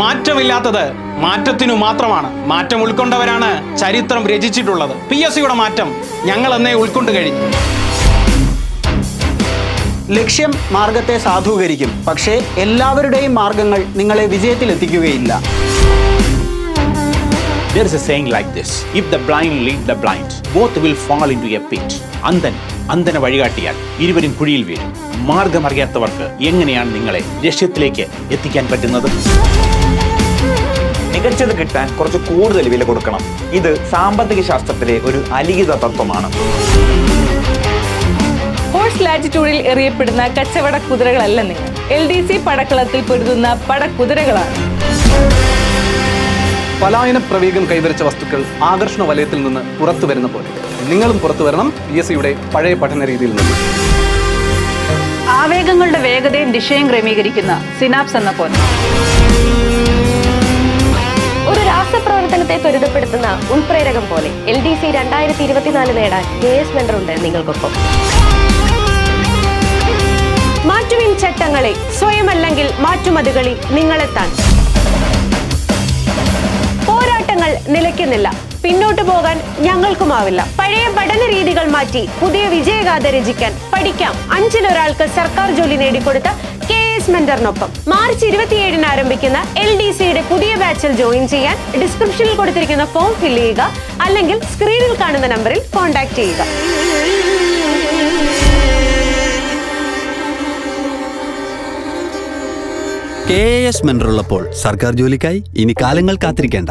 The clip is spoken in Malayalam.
മാറ്റമില്ലാത്തത് മാറ്റത്തിനു മാത്രമാണ്. മാറ്റം ഉൾക്കൊണ്ടവരാണ് ചരിത്രം രചിച്ചിട്ടുള്ളത്. പി എസ് സിയുടെ മാറ്റം ഞങ്ങൾ എന്നേ ഉൾക്കൊണ്ട് കഴിഞ്ഞു. ലക്ഷ്യം മാർഗത്തെ സാധൂകരിക്കും. പക്ഷേ എല്ലാവരുടെയും മാർഗങ്ങൾ നിങ്ങളെ വിജയത്തിലെത്തിക്കുകയില്ല. There is a saying like this If the blind lead the blind, both will fall into a pit. അന്ധൻ അന്ധനെ വഴികാട്ടിയാൽ ഇരുവരും കുഴിയിൽ വീഴും. മാർഗമറിയാത്തവർക്ക് എങ്ങനെയാണ് നിങ്ങളെ ലക്ഷ്യത്തിലേക്ക് എത്തിക്കാൻ പറ്റുന്നത്? മികച്ചത് കിട്ടാൻ കുറച്ച് കൂടുതൽ വില കൊടുക്കണം. ഇത് സാമ്പത്തിക ശാസ്ത്രത്തിലെ ഒരു അലിഖിത തത്വമാണ്. ഹോഴ്സ് ലാറ്റിറ്റ്യൂഡിൽ എറിയപ്പെടുന്ന കച്ചവട കുതിരകളല്ല നിങ്ങൾ. എൽ ഡി സി പടക്കളത്തിൽ പൊരുതുന്ന പടക്കുതിരകളാണ്. പലായന പ്രവേഗം കൈവരിച്ച വസ്തുക്കൾ ആകർഷണ വലയത്തിൽ നിന്ന് പുറത്തു വരുന്ന പോലെ. നിങ്ങളും പുറത്തു വരണം പി എസ് സിയുടെ പഴയ പഠന രീതിയിൽ നിന്ന്. ആവേഗങ്ങളുടെ വേഗതയും ദിശയും ക്രമീകരിക്കുന്ന സിനാപ്സ് എന്ന പോലെ. ഉൾപ്രേരകം പോലെ എൽ ഡി സി രണ്ടായിരത്തി ഇരുപത്തിനാല് നേടാൻ കെ എസ് മെൻഡറുണ്ട് നിങ്ങൾക്കൊപ്പം. മാറ്റുവിൻ ചട്ടങ്ങളെ സ്വയമല്ലെങ്കിൽ മാറ്റുമതികളിൽ നിങ്ങളെത്താൻ. പോരാട്ടങ്ങൾ നിലയ്ക്കുന്നില്ല. പിന്നോട്ട് പോകാൻ ഞങ്ങൾക്കുമാവില്ല. പഴയ പഠന രീതികൾ മാറ്റി പുതിയ വിജയഗാഥ രചിക്കാൻ പഠിക്കാം. അഞ്ചിലൊരാൾക്ക് സർക്കാർ ജോലി നേടിക്കൊടുത്ത കെ മെന്ററിനൊപ്പം മാർച്ച് ഇരുപത്തിയേഴിന് ആരംഭിക്കുന്ന എൽ ഡി സിയുടെ പുതിയ ബാച്ചിൽ ജോയിൻ ചെയ്യാൻ ഡിസ്ക്രിപ്ഷനിൽ കൊടുത്തിരിക്കുന്ന ഫോം ഫിൽ ചെയ്യുക അല്ലെങ്കിൽ സ്ക്രീനിൽ കാണുന്ന നമ്പറിൽ കോൺടാക്ട് ചെയ്യുക. കെ എസ് മെൻറുള്ളപ്പോൾ സർക്കാർ ജോലിക്കായി ഇനി കാലങ്ങൾ കാത്തിരിക്കേണ്ട.